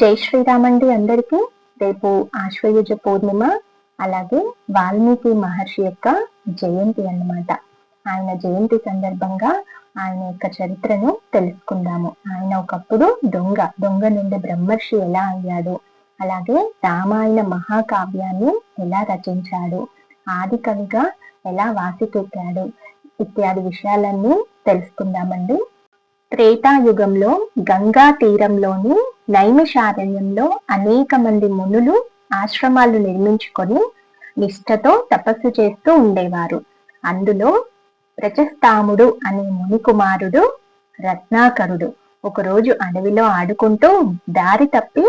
జై శ్రీరామ్ అండి అందరికీ. రేపు ఆశ్వయుజ పూర్ణిమ అలాగే వాల్మీకి మహర్షి యొక్క జయంతి అన్నమాట. ఆయన జయంతి సందర్భంగా ఆయన యొక్క చరిత్రను తెలుసుకుందాము. ఆయన ఒకప్పుడు దొంగ దొంగ నుండి బ్రహ్మర్షి ఎలా అయ్యాడు? అలాగే రామాయణ మహాకావ్యాన్ని ఎలా రచించాడు? ఆది కవిగా ఎలా వాసికెక్కాడు ఇత్యాది విషయాలన్నీ తెలుసుకుందామండి. త్రేతాయుగంలో గంగా తీరంలోని నైమిషారణ్యంలో అనేక మంది మునులు ఆశ్రమాలు నిర్మించుకొని నిష్ఠతో తపస్సు చేస్తూ ఉండేవారు. అందులో ప్రచస్తాముడు అనే ముని కుమారుడు రత్నాకరుడు ఒకరోజు అడవిలో ఆడుకుంటూ దారి తప్పి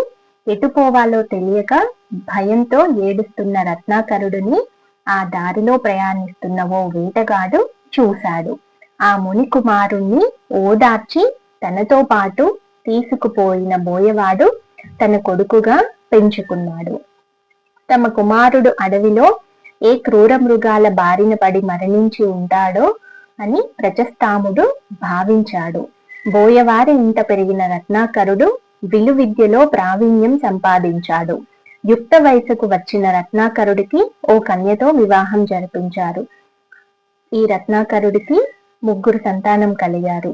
ఎటుపోవాలో తెలియక భయంతో ఏడుస్తున్న రత్నాకరుడిని ఆ దారిలో ప్రయాణిస్తున్న ఓ వేటగాడు చూశాడు. ఆ ముని కుమారుణ్ణి ఓదార్చి తనతో పాటు తీసుకుపోయిన బోయవాడు తన కొడుకుగా పెంచుకున్నాడు. తమ కుమారుడు అడవిలో ఏ క్రూర మృగాల బారిన పడి మరణించి ఉంటాడో అని ప్రజస్తాముడు భావించాడు. బోయవారి ఇంట పెరిగిన రత్నాకరుడు విలు విద్యలో ప్రావీణ్యం సంపాదించాడు. యుక్త వయసుకు వచ్చిన రత్నాకరుడికి ఓ కన్యతో వివాహం జరిపించారు. ఈ రత్నాకరుడికి ముగ్గురు సంతానం కలిగారు.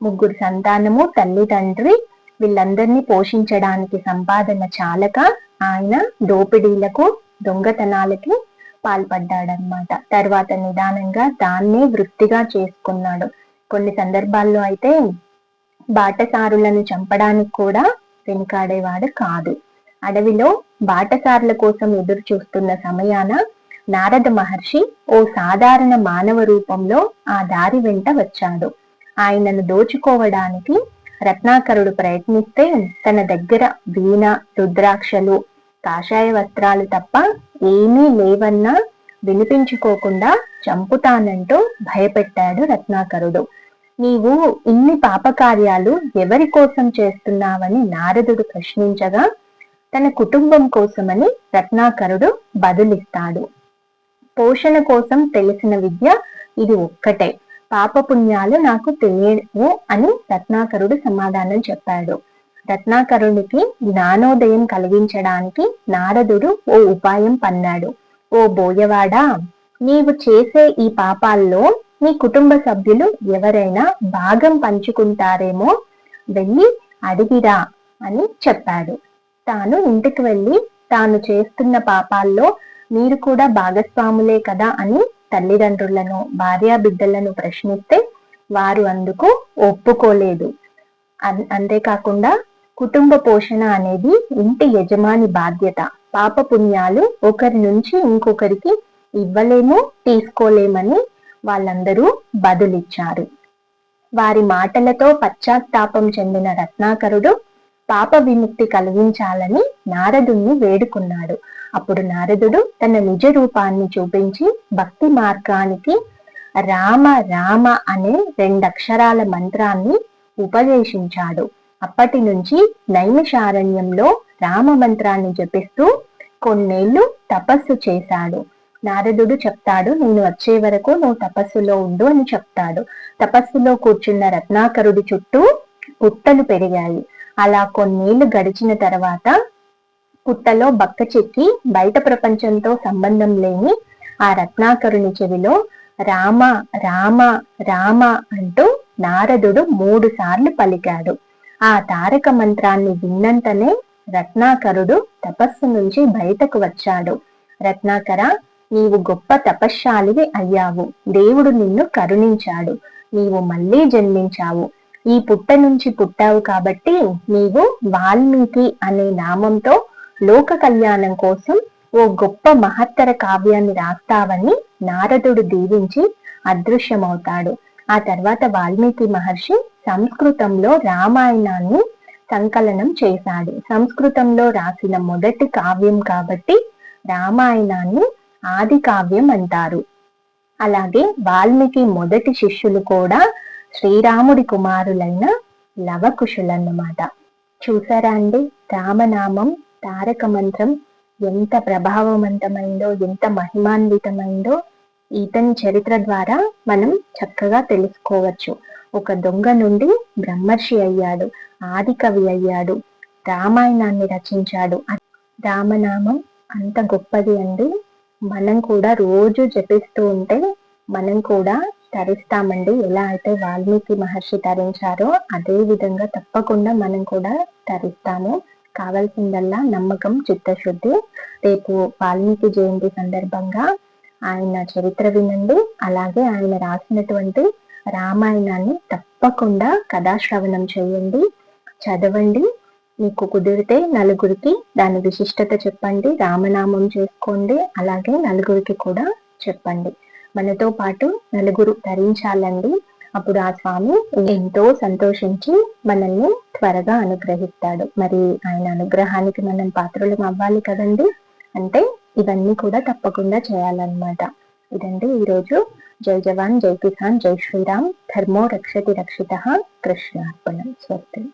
ముగ్గురు సంతానము తల్లి తండ్రి వీళ్ళందరినీ పోషించడానికి సంపాదన చాలక ఆయన దోపిడీలకు దొంగతనాలకి పాల్పడ్డాడనమాట తర్వాత నిదానంగా దాన్నే వృత్తిగా చేసుకున్నాడు. కొన్ని సందర్భాల్లో అయితే బాటసారులను చంపడానికి కూడా వెనుకాడేవాడు కాదు. అడవిలో బాటసారుల కోసం ఎదురు చూస్తున్న సమయాన నారద మహర్షి ఓ సాధారణ మానవ రూపంలో ఆ దారి వెంట వచ్చాడు. ఆయనను దోచుకోవడానికి రత్నాకరుడు ప్రయత్నిస్తే తన దగ్గర వీణ రుద్రాక్షలు కాషాయ వస్త్రాలు తప్ప ఏమీ లేవన్నా వినిపించుకోకుండా చంపుతానంటూ భయపెట్టాడు రత్నాకరుడు. నీవు ఇన్ని పాపకార్యాలు ఎవరి కోసం చేస్తున్నావని నారదుడు ప్రశ్నించగా తన కుటుంబం కోసమని రత్నాకరుడు బదులిస్తాడు. పోషణ కోసం తెలిసిన విద్య ఇది ఒక్కటే. పాపపుణ్యాలు నాకు తెలియవు అని రత్నాకరుడు సమాధానం చెప్పాడు. రత్నాకరునికి జ్ఞానోదయం కలిగించడానికి నారదుడు ఓ ఉపాయం పన్నాడు. ఓ బోయవాడా నీవు చేసే ఈ పాపాల్లో నీ కుటుంబ సభ్యులు ఎవరైనా భాగం పంచుకుంటారేమో? వెళ్ళి అడిగిరా అని చెప్పాడు. తాను ఇంటికి వెళ్ళి తాను చేస్తున్న పాపాల్లో మీరు కూడా భాగస్వాములే కదా అని తల్లిదండ్రులను భార్యా బిడ్డలను ప్రశ్నిస్తే వారు అందుకు ఒప్పుకోలేదు. అంతేకాకుండా కుటుంబ పోషణ అనేది ఇంటి యజమాని బాధ్యత. పాప పుణ్యాలు ఒకరి నుంచి ఇంకొకరికి ఇవ్వలేము తీసుకోలేమని వాళ్ళందరూ బదులిచ్చారు. వారి మాటలతో పశ్చాత్తాపం చెందిన రత్నాకరుడు పాప విముక్తి కలిగించాలని నారదుణ్ణి వేడుకున్నాడు. అప్పుడు నారదుడు తన నిజ రూపాన్ని చూపించి భక్తి మార్గానికి రామ రామ అనే రెండక్షరాల మంత్రాన్ని ఉపదేశించాడు. అప్పటి నుంచి నైమిషారణ్యంలో రామ మంత్రాన్ని జపిస్తూ కొన్నేళ్ళు తపస్సు చేశాడు. నారదుడు చెప్తాడు నేను వచ్చే వరకు నువ్వు తపస్సులో ఉండు అని చెప్తాడు. తపస్సులో కూర్చున్న రత్నాకరుడి చుట్టూ పుట్టలు పెరిగాయి. అలా కొన్నేళ్ళు గడిచిన తర్వాత పుట్టలో బక్క చెక్కి బయట ప్రపంచంతో సంబంధం లేని ఆ రత్నాకరుని చెవిలో రామ రామ రామ అంటూ నారదుడు మూడు సార్లు పలికాడు. ఆ తారక మంత్రాన్ని విన్నంతనే రత్నాకరుడు తపస్సు నుంచి బయటకు వచ్చాడు. రత్నాకర నీవు గొప్ప తపశ్శాలివి అయ్యావు. దేవుడు నిన్ను కరుణించాడు. నీవు మళ్ళీ జన్మించావు. ఈ పుట్ట నుంచి పుట్టావు కాబట్టి నీవు వాల్మీకి అనే నామంతో లోక కళ్యాణం కోసం ఓ గొప్ప మహత్తర కావ్యాన్ని రాస్తావని నారదుడు దీవించి అదృశ్యమవుతాడు. ఆ తర్వాత వాల్మీకి మహర్షి సంస్కృతంలో రామాయణాన్ని సంకలనం చేశాడు. సంస్కృతంలో రాసిన మొదటి కావ్యం కాబట్టి రామాయణాన్ని ఆది కావ్యం అంటారు. అలాగే వాల్మీకి మొదటి శిష్యులు కూడా శ్రీరాముడి కుమారులైన లవకుశులన్నమాట. చూసారా అండి? రామనామం తారక మంత్రం ఎంత ప్రభావవంతమైందో ఎంత మహిమాన్వితమైందో ఇతని చరిత్ర ద్వారా మనం చక్కగా తెలుసుకోవచ్చు. ఒక దొంగ నుండి బ్రహ్మర్షి అయ్యాడు ఆదికవి అయ్యాడు రామాయణాన్ని రచించాడు. రామనామం అంత గొప్పది అండి. మనం కూడా రోజు జపిస్తూ ఉంటే మనం కూడా తరిస్తామండి. ఎలా అయితే వాల్మీకి మహర్షి తరించారో అదే విధంగా తప్పకుండా మనం కూడా తరిస్తాము. కావాల్సిందల్లా నమ్మకం చిత్తశుద్ధి. రేపు వాల్మీకి జయంతి సందర్భంగా ఆయన చరిత్ర వినండి. అలాగే ఆయన రాసినటువంటి రామాయణాన్ని తప్పకుండా కథాశ్రవణం చేయండి. చదవండి. మీకు కుదిరితే నలుగురికి దాని విశిష్టత చెప్పండి. రామనామం చేసుకోండి. అలాగే నలుగురికి కూడా చెప్పండి. మనతో పాటు నలుగురు ధరించాలండి. అప్పుడు ఆ స్వామి ఎంతో సంతోషించి మనల్ని త్వరగా అనుగ్రహిస్తాడు. మరి ఆయన అనుగ్రహానికి మనం పాత్రలు అవ్వాలి కదండి? అంటే ఇవన్నీ కూడా తప్పకుండా చేయాలన్నమాట. ఇదండి ఈరోజు జై జవాన్ జై కిసాన్ జై శ్రీరామ్. ధర్మో రక్షతి రక్షిత కృష్ణార్పణం. స్వస్తి.